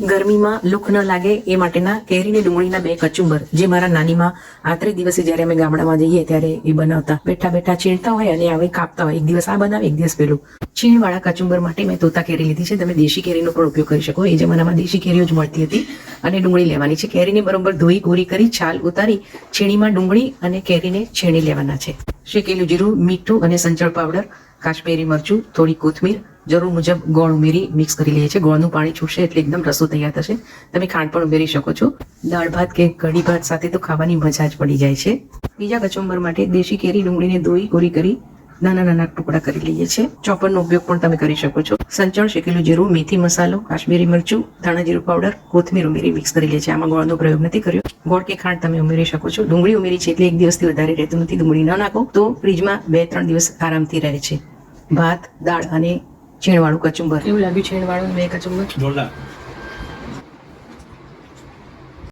ગરમીમાં લુક ન લાગે એ માટેના કેરીને ડુંગળીના બે કચુંબર જે મારા નાનીમાં આત્રે દિવસે જ્યારે અમે ગામડામાં જઈએ ત્યારે એ બનાવતા. બેઠા બેઠા છીણતા હોય અને આવે કાપતા હોય. એક દિવસ આ બનાવે, એક દિવસ પેલું. છીણવાળા કચુંબર માટે મેં તોતા કેરી લીધી છે. તમે દેશી કેરીનો પણ ઉપયોગ કરી શકો. એ જમાનામાં દેશી કેરીઓ જ મળતી હતી અને ડુંગળી લેવાની છે. કેરીને બરોબર ધોઈ, ગોરી કરી, છાલ ઉતારી, છીણીમાં ડુંગળી અને કેરીને છીણી લેવાના છે. શેકેલું જીરું, મીઠું અને સંચળ પાવડર, કાશ્મીરી મરચું, થોડી કોથમીર જરૂર મુજબ ગોળ ઉમેરી મિક્સ કરી લઈએ છીએ. ગોળનું પાણી છૂટશે એટલે એકદમ રસો તૈયાર થશે. તમે ખાંડ પણ ઉમેરી શકો છો. દાળ ભાત કે કઢી ભાત સાથે તો ખાવાની મજા જ પડી જાય છે. બીજા કચુંબર માટે દેશી કેરી ડુંગળીને ધોઈ કોરી કરી નાના નાના ટુકડા કરી લઈએ છીએ. ચોપરનો ઉપયોગ પણ તમે કરી શકો છો. સંચળ શેકેલું જીરું, મેથી મસાલો, કાશ્મીરી મરચું, ધાણા જીરું પાવડર, કોથમીર ઉમેરી મિક્સ કરી લઈએ છીએ. આમાં ગોળનો પ્રયોગ નથી કર્યો. ગોળ કે ખાંડ તમે ઉમેરી શકો છો. ડુંગળી ઉમેરી છે એટલે એક દિવસથી વધારે રહેતું નથી. ડુંગળી ન નાખો તો ફ્રીજમાં બે ત્રણ દિવસ આરામથી રહે છે. ભાત, દાળ અને છીણવાળું કચુંબર. એવું લાગ્યું છીણવાળું બે કચુંબર? જોરદાર.